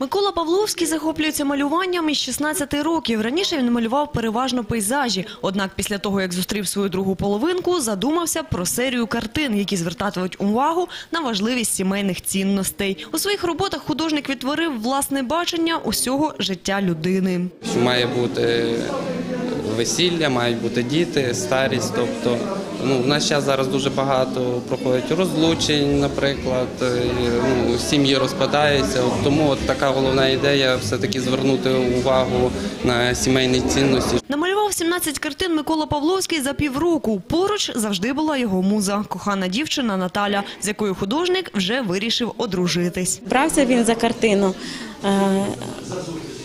Микола Павловський захоплюється малюванням із 16 років. Раніше він малював переважно пейзажі. Однак після того, як зустрів свою другу половинку, задумався про серію картин, які звертатимуть увагу на важливість сімейних цінностей. У своїх роботах художник відтворив власне бачення усього життя людини. має бути весілля, мають бути діти, старість. Тобто, ну, в наш час зараз дуже багато проходить розлучень, наприклад, е, ну, сім'ї розпадаються. От тому от така головна ідея все-таки звернути увагу на сімейні цінності, Намалював 17 картин Микола Павловський за півроку. Поруч завжди була його муза, кохана дівчина Наталя, з якою художник вже вирішив одружитись. Брався він за картину е,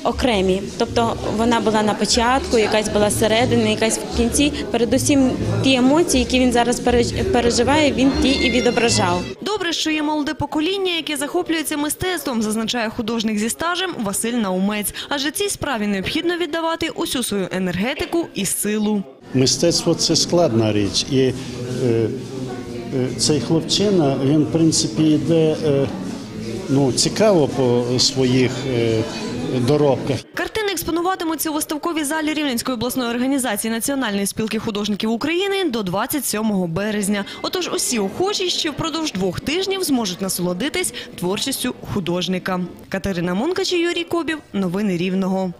окремі. Тобто вона була на початку, якась була середини, якась в кінці. Передусім ті емоції, які він зараз переживає, він ті і відображав. Добре, що є молоде покоління, яке захоплюється мистецтвом, зазначає художник зі стажем Василь Наумець. Адже цій справі необхідно віддавати усю свою енергетику і силу. Мистецтво це складна річ. І е, е, цей хлопчина, він, в принципі, йде е, ну, цікаво по своїх е, доробках. Картини експонуватимуться у виставковій залі Рівненської обласної організації Національної спілки художників України до 27 березня. Отож, усі охочі ще впродовж двох тижнів зможуть насолодитись творчістю художника. Катерина Мункач і Юрій Кобів. Новини Рівного.